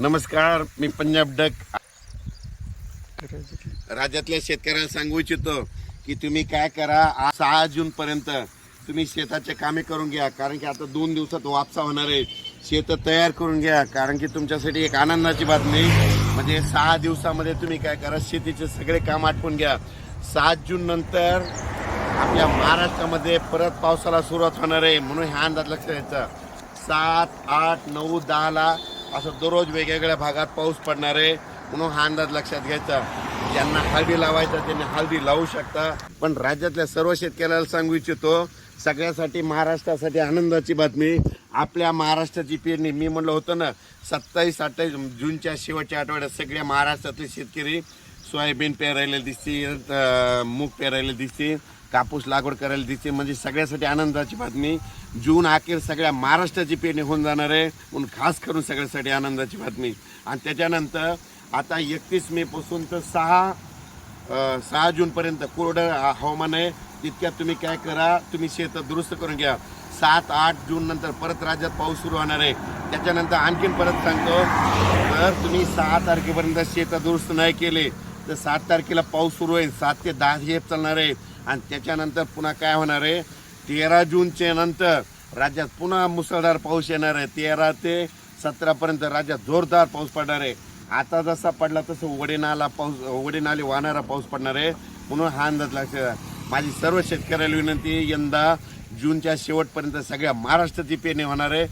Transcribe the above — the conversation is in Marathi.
नमस्कार मी पंजाब डक. राज्यातल्या शेतकऱ्याला सांगू इच्छितो की तुम्ही काय करा आज सहा जून पर्यंत तुम्ही शेताचे कामे करून घ्या कारण की आता दोन दिवसात वापसा होणार आहे. शेत तयार करून घ्या कारण की तुमच्यासाठी एक आनंदाची बातमी. म्हणजे सहा दिवसामध्ये तुम्ही काय करा शेतीचे सगळे काम आटपून घ्या. सात जून नंतर आपल्या महाराष्ट्रामध्ये परत पावसाला सुरुवात होणार आहे म्हणून ह्या अंदाज लक्ष द्यायचा सात आठ नऊ दहाला असं दररोज वेगवेगळ्या भागात पाऊस पडणार आहे म्हणून हा अंदाज लक्षात घ्यायचा. ज्यांना हळदी लावायचा त्यांनी हळदी लावू शकता. पण राज्यातल्या सर्व शेतकऱ्याला सांगू इच्छितो सगळ्यासाठी महाराष्ट्रासाठी आनंदाची बातमी. आपल्या महाराष्ट्राची पेरणी मी म्हणलं होतं ना सत्तावीस अठ्ठावीस जूनच्या शेवटच्या आठवड्यात सगळ्या महाराष्ट्रातले शेतकरी सोयाबीन पेरायला दिसतील मूग पेरायला दिसतील. कापूस लागवड करायला दिसते. म्हणजे सगळ्यासाठी आनंदाची बातमी. जून अखेर सगळ्या महाराष्ट्राची पेरणी होऊन जाणार आहे. म्हणून खास करून सगळ्यासाठी आनंदाची बातमी. आणि त्याच्यानंतर आता एकतीस मे पासून तर सहा सहा जूनपर्यंत कोरडं हवामान आहे. तितक्यात तुम्ही काय करा तुम्ही शेतं दुरुस्त करून घ्या. सात आठ जून नंतर परत राज्यात पाऊस सुरू होणार आहे. त्याच्यानंतर आणखीन परत सांगतो जर तुम्ही सहा तारखेपर्यंत शेतं दुरुस्त नाही केले तर सात तारखेला पाऊस सुरू आहे सात ते दहा हे चालणार आहे. आणि त्याच्यानंतर पुन्हा काय होणार आहे? तेरा जूनच्या नंतर राज्यात पुन्हा मुसळधार पाऊस येणार आहे. तेरा ते सतरापर्यंत राज्यात जोरदार पाऊस पडणार आहे. आता जसा पडला तसं वडे नाला पाऊस वडे नाले वाहणारा पाऊस पडणार आहे. म्हणून हा अंदाज लक्षात माझी सर्व शेतकऱ्याला विनंती यंदा जूनच्या शेवटपर्यंत सगळ्या महाराष्ट्राची पेरणी होणार आहे.